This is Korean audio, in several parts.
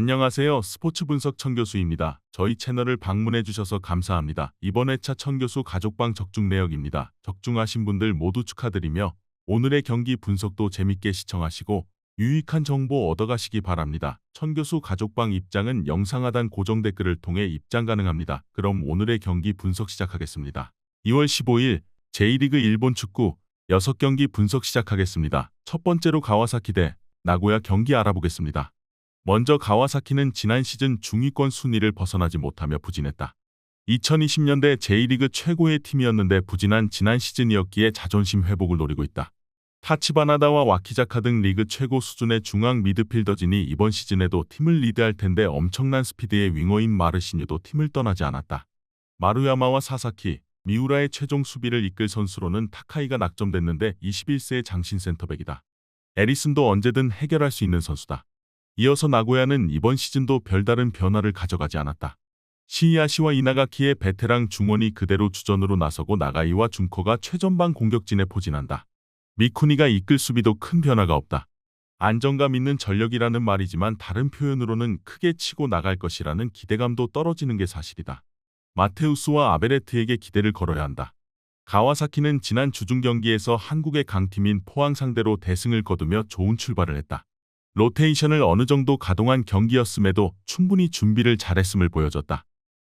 안녕하세요. 스포츠 분석 청 교수입니다. 저희 채널을 방문해 주셔서 감사합니다. 이번 회차 청 교수 가족방 적중 내역입니다. 적중하신 분들 모두 축하드리며 오늘의 경기 분석도 재밌게 시청하시고 유익한 정보 얻어가시기 바랍니다. 천 교수 가족방 입장은 영상 하단 고정 댓글을 통해 입장 가능합니다. 그럼 오늘의 경기 분석 시작하겠습니다. 2월 15일 제1리그 일본 축구 6경기 분석 시작하겠습니다. 첫 번째로 가와사키 대 나고야 경기 알아보겠습니다. 먼저 가와사키는 지난 시즌 중위권 순위를 벗어나지 못하며 부진했다. 2020년대 제1리그 최고의 팀이었는데 부진한 지난 시즌이었기에 자존심 회복을 노리고 있다. 타치바나다와 와키자카 등 리그 최고 수준의 중앙 미드필더진이 이번 시즌에도 팀을 리드할 텐데 엄청난 스피드의 윙어인 마르시뉴도 팀을 떠나지 않았다. 마루야마와 사사키, 미우라의 최종 수비를 이끌 선수로는 타카이가 낙점됐는데 21세의 장신 센터백이다. 에리슨도 언제든 해결할 수 있는 선수다. 이어서 나고야는 이번 시즌도 별다른 변화를 가져가지 않았다. 시이아시와 이나가키의 베테랑 중원이 그대로 주전으로 나서고 나가이와 중커가 최전방 공격진에 포진한다. 미쿠니가 이끌 수비도 큰 변화가 없다. 안정감 있는 전력이라는 말이지만 다른 표현으로는 크게 치고 나갈 것이라는 기대감도 떨어지는 게 사실이다. 마테우스와 아베레트에게 기대를 걸어야 한다. 가와사키는 지난 주중 경기에서 한국의 강팀인 포항 상대로 대승을 거두며 좋은 출발을 했다. 로테이션을 어느 정도 가동한 경기였음에도 충분히 준비를 잘했음을 보여줬다.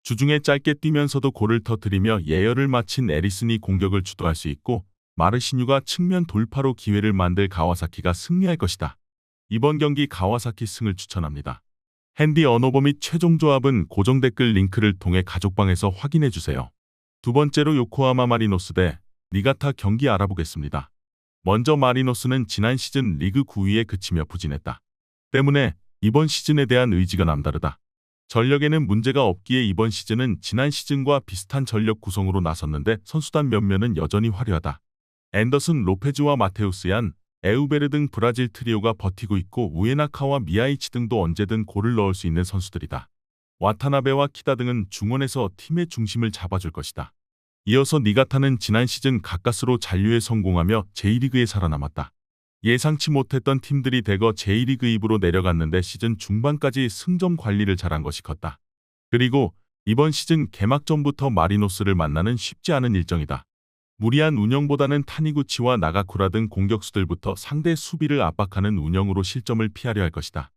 주중에 짧게 뛰면서도 골을 터뜨리며 예열을 마친 에리슨이 공격을 주도할 수 있고 마르시뉴가 측면 돌파로 기회를 만들 가와사키가 승리할 것이다. 이번 경기 가와사키 승을 추천합니다. 핸디 언어버 및 최종 조합은 고정 댓글 링크를 통해 가족방에서 확인해 주세요. 두 번째로 요코하마 마리노스 대 니가타 경기 알아보겠습니다. 먼저 마리노스는 지난 시즌 리그 9위에 그치며 부진했다. 때문에 이번 시즌에 대한 의지가 남다르다. 전력에는 문제가 없기에 이번 시즌은 지난 시즌과 비슷한 전력 구성으로 나섰는데 선수단 면면은 여전히 화려하다. 앤더슨 로페즈와 마테우스 얀, 에우베르 등 브라질 트리오가 버티고 있고 우에나카와 미야이치 등도 언제든 골을 넣을 수 있는 선수들이다. 와타나베와 키다 등은 중원에서 팀의 중심을 잡아줄 것이다. 이어서 니가타는 지난 시즌 가까스로 잔류에 성공하며 제1리그에 살아남았다. 예상치 못했던 팀들이 대거 제1리그 2부로 내려갔는데 시즌 중반까지 승점 관리를 잘한 것이 컸다. 그리고 이번 시즌 개막전부터 마리노스를 만나는 쉽지 않은 일정이다. 무리한 운영보다는 타니구치와 나가쿠라 등 공격수들부터 상대 수비를 압박하는 운영으로 실점을 피하려 할 것이다.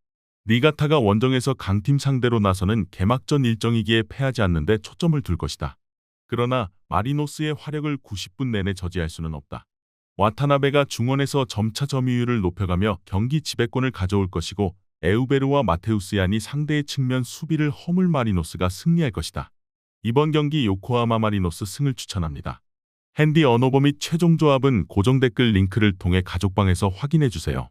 니가타가 원정에서 강팀 상대로 나서는 개막전 일정이기에 패하지 않는데 초점을 둘 것이다. 그러나 마리노스의 화력을 90분 내내 저지할 수는 없다. 와타나베가 중원에서 점차 점유율을 높여가며 경기 지배권을 가져올 것이고 에우베르와 마테우스얀이 상대의 측면 수비를 허물 마리노스가 승리할 것이다. 이번 경기 요코하마 마리노스 승을 추천합니다. 핸디 언어버 및 최종 조합은 고정 댓글 링크를 통해 가족방에서 확인해 주세요.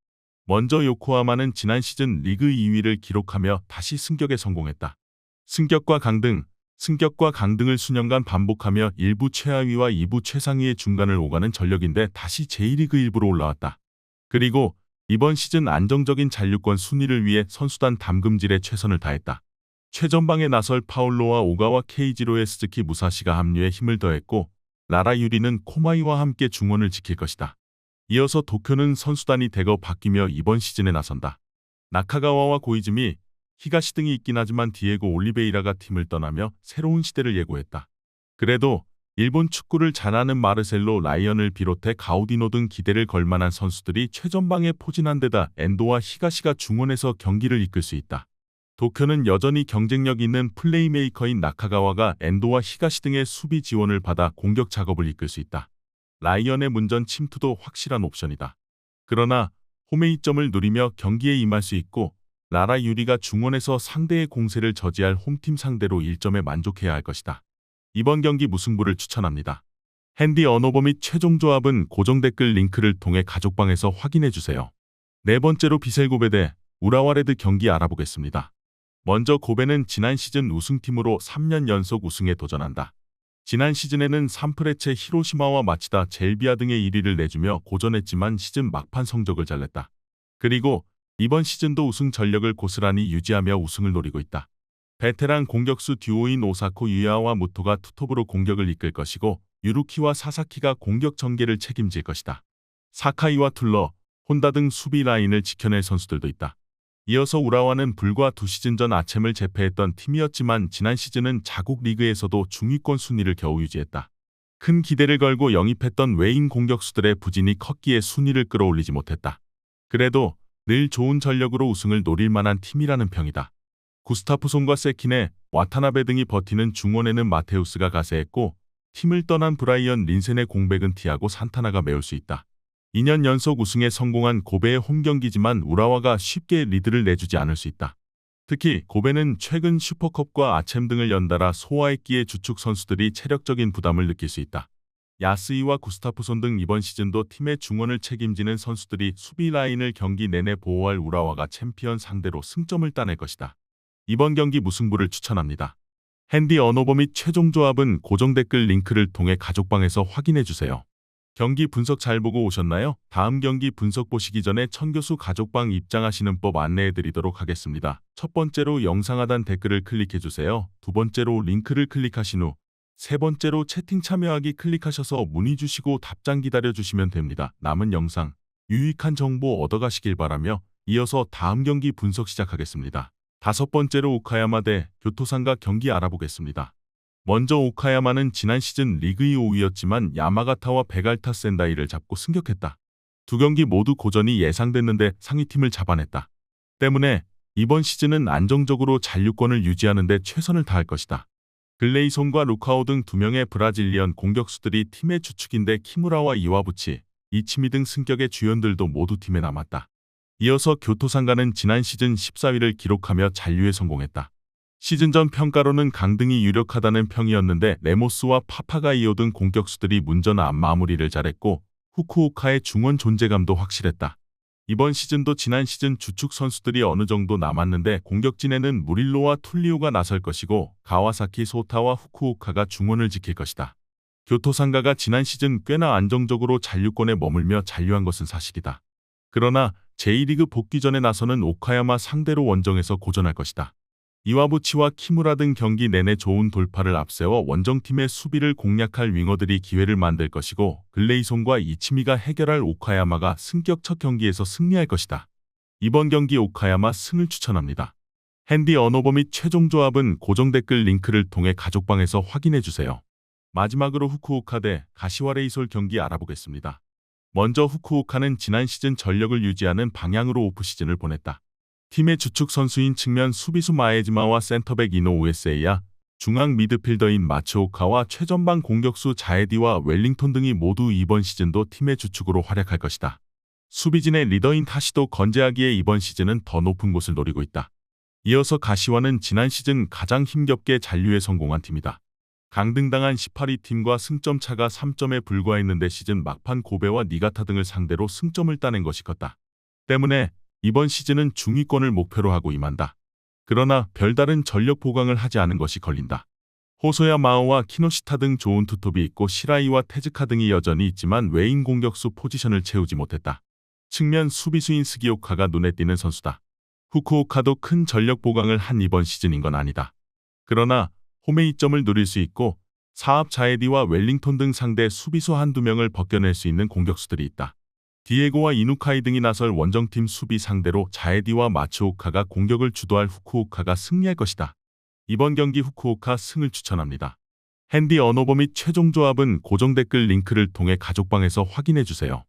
먼저 요코하마는 지난 시즌 리그 2위를 기록하며 다시 승격에 성공했다. 승격과 강등, 승격과 강등을 수년간 반복하며 1부 최하위와 2부 최상위의 중간을 오가는 전력인데 다시 제1리그 1부로 올라왔다. 그리고 이번 시즌 안정적인 잔류권 순위를 위해 선수단 담금질에 최선을 다했다. 최전방에 나설 파울로와 오가와 케이지로의 스즈키 무사시가 합류해 힘을 더했고 라라 유리는 코마이와 함께 중원을 지킬 것이다. 이어서 도쿄는 선수단이 대거 바뀌며 이번 시즌에 나선다. 나카가와와 고이즈미, 히가시 등이 있긴 하지만 디에고 올리베이라가 팀을 떠나며 새로운 시대를 예고했다. 그래도 일본 축구를 잘하는 마르셀로 라이언을 비롯해 가우디노 등 기대를 걸 만한 선수들이 최전방에 포진한 데다 엔도와 히가시가 중원에서 경기를 이끌 수 있다. 도쿄는 여전히 경쟁력 있는 플레이메이커인 나카가와가 엔도와 히가시 등의 수비 지원을 받아 공격 작업을 이끌 수 있다. 라이언의 문전 침투도 확실한 옵션이다. 그러나 홈에이점을 누리며 경기에 임할 수 있고 라라 유리가 중원에서 상대의 공세를 저지할 홈팀 상대로 1점에 만족해야 할 것이다. 이번 경기 무승부를 추천합니다. 핸디 언어버 및 최종 조합은 고정 댓글 링크를 통해 가족방에서 확인해 주세요. 네 번째로 비셀 고베 대 우라와레드 경기 알아보겠습니다. 먼저 고베는 지난 시즌 우승팀으로 3년 연속 우승에 도전한다. 지난 시즌에는 산프레체 히로시마와 마치다 젤비아 등의 1위를 내주며 고전했지만 시즌 막판 성적을 잘 냈다. 그리고 이번 시즌도 우승 전력을 고스란히 유지하며 우승을 노리고 있다. 베테랑 공격수 듀오인 오사코 유야와 무토가 투톱으로 공격을 이끌 것이고 유루키와 사사키가 공격 전개를 책임질 것이다. 사카이와 툴러, 혼다 등 수비 라인을 지켜낼 선수들도 있다. 이어서 우라와는 불과 두 시즌 전 아챔을 제패했던 팀이었지만 지난 시즌은 자국 리그에서도 중위권 순위를 겨우 유지했다. 큰 기대를 걸고 영입했던 외인 공격수들의 부진이 컸기에 순위를 끌어올리지 못했다. 그래도 늘 좋은 전력으로 우승을 노릴 만한 팀이라는 평이다. 구스타프손과 세키네, 와타나베 등이 버티는 중원에는 마테우스가 가세했고 팀을 떠난 브라이언 린센의 공백은 티아고 산타나가 메울 수 있다. 2년 연속 우승에 성공한 고베의 홈경기지만 우라와가 쉽게 리드를 내주지 않을 수 있다. 특히 고베는 최근 슈퍼컵과 아챔 등을 연달아 소화했기에 주축 선수들이 체력적인 부담을 느낄 수 있다. 야스이와 구스타프손 등 이번 시즌도 팀의 중원을 책임지는 선수들이 수비 라인을 경기 내내 보호할 우라와가 챔피언 상대로 승점을 따낼 것이다. 이번 경기 무승부를 추천합니다. 핸디 언어버 및 최종 조합은 고정 댓글 링크를 통해 가족방에서 확인해 주세요. 경기 분석 잘 보고 오셨나요? 다음 경기 분석 보시기 전에 천교수 가족방 입장하시는 법 안내해 드리도록 하겠습니다. 첫 번째로 영상 하단 댓글을 클릭해 주세요. 두 번째로 링크를 클릭하신 후 세 번째로 채팅 참여하기 클릭하셔서 문의 주시고 답장 기다려 주시면 됩니다. 남은 영상 유익한 정보 얻어가시길 바라며 이어서 다음 경기 분석 시작하겠습니다. 다섯 번째로 오카야마 대 교토상가 경기 알아보겠습니다. 먼저 오카야마는 지난 시즌 리그 2 5위였지만 야마가타와 베갈타 센다이를 잡고 승격했다. 두 경기 모두 고전이 예상됐는데 상위팀을 잡아냈다. 때문에 이번 시즌은 안정적으로 잔류권을 유지하는 데 최선을 다할 것이다. 글레이손과 루카오 등 두 명의 브라질리언 공격수들이 팀의 주축인데 키무라와 이와부치, 이치미 등 승격의 주연들도 모두 팀에 남았다. 이어서 교토상가는 지난 시즌 14위를 기록하며 잔류에 성공했다. 시즌 전 평가로는 강등이 유력하다는 평이었는데 레모스와 파파가이오 등 공격수들이 문전한 마무리를 잘했고 후쿠오카의 중원 존재감도 확실했다. 이번 시즌도 지난 시즌 주축 선수들이 어느 정도 남았는데 공격진에는 무릴로와 툴리오가 나설 것이고 가와사키 소타와 후쿠오카가 중원을 지킬 것이다. 교토상가가 지난 시즌 꽤나 안정적으로 잔류권에 머물며 잔류한 것은 사실이다. 그러나 제1리그 복귀 전에 나서는 오카야마 상대로 원정에서 고전할 것이다. 이와부치와 키무라 등 경기 내내 좋은 돌파를 앞세워 원정팀의 수비를 공략할 윙어들이 기회를 만들 것이고 글레이손과 이치미가 해결할 오카야마가 승격 첫 경기에서 승리할 것이다. 이번 경기 오카야마 승을 추천합니다. 핸디 언어버 및 최종 조합은 고정 댓글 링크를 통해 가족방에서 확인해 주세요. 마지막으로 후쿠오카 대 가시와레이솔 경기 알아보겠습니다. 먼저 후쿠오카는 지난 시즌 전력을 유지하는 방향으로 오프시즌을 보냈다. 팀의 주축 선수인 측면 수비수 마에즈마와 센터백 이노 우에세이야, 중앙 미드필더인 마츠오카와 최전방 공격수 자에디와 웰링톤 등이 모두 이번 시즌도 팀의 주축으로 활약할 것이다. 수비진의 리더인 타시도 건재하기에 이번 시즌은 더 높은 곳을 노리고 있다. 이어서 가시와는 지난 시즌 가장 힘겹게 잔류에 성공한 팀이다. 강등당한 18위 팀과 승점 차가 3점에 불과했는데 시즌 막판 고베와 니가타 등을 상대로 승점을 따낸 것이 컸다. 때문에 이번 시즌은 중위권을 목표로 하고 임한다. 그러나 별다른 전력 보강을 하지 않은 것이 걸린다. 호소야 마오와 키노시타 등 좋은 투톱이 있고 시라이와 테즈카 등이 여전히 있지만 외인 공격수 포지션을 채우지 못했다. 측면 수비수인 스기오카가 눈에 띄는 선수다. 후쿠오카도 큰 전력 보강을 한 이번 시즌인 건 아니다. 그러나 홈의 이점을 누릴 수 있고 사업 자에디와 웰링톤 등 상대 수비수 한두 명을 벗겨낼 수 있는 공격수들이 있다. 디에고와 이누카이 등이 나설 원정팀 수비 상대로 자에디와 마츠오카가 공격을 주도할 후쿠오카가 승리할 것이다. 이번 경기 후쿠오카 승을 추천합니다. 핸디 언어버 및 최종 조합은 고정 댓글 링크를 통해 가족방에서 확인해 주세요.